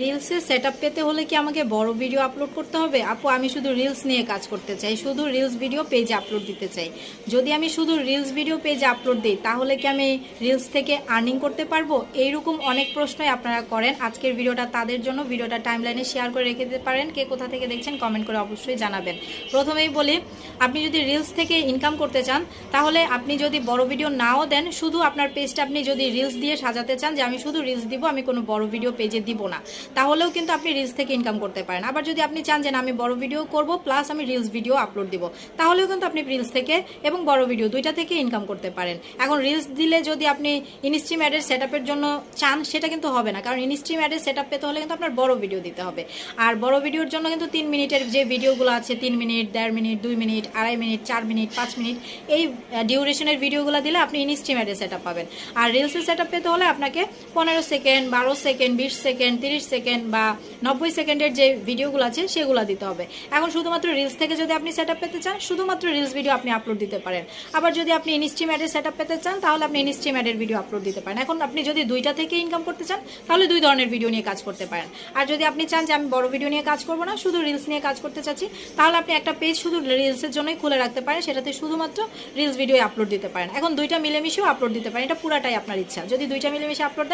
রিলসে সেট পেতে হলে কি আমাকে বড় ভিডিও আপলোড করতে হবে? আপু, আমি শুধু রিলস নিয়ে কাজ করতে চাই। শুধু রিলস ভিডিও পেজে আপলোড দিতে চাই। যদি আমি শুধু রিলস ভিডিও পেজে আপলোড দিই, তাহলে কি আমি রিলস থেকে আর্নিং করতে পারব? এইরকম অনেক প্রশ্নই আপনারা করেন। আজকের ভিডিওটা তাদের জন্য। ভিডিওটা টাইমলাইনে শেয়ার করে রেখে দিতে পারেন। কে কোথা থেকে দেখছেন কমেন্ট করে অবশ্যই জানাবেন। প্রথমেই বলি, আপনি যদি রিলস থেকে ইনকাম করতে চান, তাহলে আপনি যদি বড় ভিডিও নাও দেন, শুধু আপনার পেজটা আপনি যদি রিলস দিয়ে সাজাতে চান যে আমি শুধু রিলস দিব, আমি কোনো বড় ভিডিও পেজে দিব না। তাহলেও কিন্তু আপনি রিলস থেকে ইনকাম করতে পারেন। আবার যদি আপনি চান যে আমি বড় ভিডিও করব প্লাস আমি রিলস ভিডিও আপলোড দিব, তাহলেও কিন্তু আপনি রিলস থেকে এবং বড় ভিডিও দুইটা থেকে ইনকাম করতে পারেন। এখন রিলস দিলে যদি আপনি ইনস্ট্রিম অ্যাডের সেট জন্য চান, সেটা কিন্তু হবে না। কারণ ইনস্ট্রিম অ্যাডের সেট পেতে হলে কিন্তু আপনার বড় ভিডিও দিতে হবে। আর বড় ভিডিওর জন্য কিন্তু তিন মিনিটের যে ভিডিওগুলো আছে, তিন মিনিট, দেড় মিনিট, দুই মিনিট, আড়াই মিনিট, চার মিনিট, পাঁচ মিনিট, এই ডিউরেশনের ভিডিওগুলো দিলে আপনি ইনস্ট্রিম অ্যাডের সেট পাবেন। আর রিলসের সেট পেতে হলে আপনাকে পনেরো সেকেন্ড বারো সেকেন্ড বিশ সেকেন্ড তিরিশ সেকেন্ড বা নব্বই সেকেন্ডের যে ভিডিওগুলো আছে, সেগুলো দিতে হবে। এখন শুধুমাত্র রিলস থেকে যদি আপনি সেট পেতে চান, শুধুমাত্র রিলস ভিডিও আপনি আপলোড দিতে পারেন। আবার যদি আপনি ইনস্ট্রিম অ্যাডের সেট পেতে চান, তাহলে আপনি ইনস্ট্রিম অ্যাডের ভিডিও আপলোড দিতে পারেন। এখন আপনি যদি দুইটা থেকে ইনকাম করতে চান, তাহলে দুই ধরনের ভিডিও নিয়ে কাজ করতে পারেন। আর যদি আপনি চান যে আমি বড় ভিডিও নিয়ে কাজ করব না, শুধু রিলস নিয়ে কাজ করতে চাচ্ছি, তাহলে আপনি একটা পেজ শুধু রিলসের জন্যই খুলে রাখতে পারেন। সেটাতে শুধুমাত্র রিলস ভিডিও আপলোড দিতে পারেন। এখন দুইটা মিলেমিশেও আপলোড দিতে পারেন। এটা পুরাটাই আপনার ইচ্ছা। যদি দুইটা মিলেমিশে আপলোড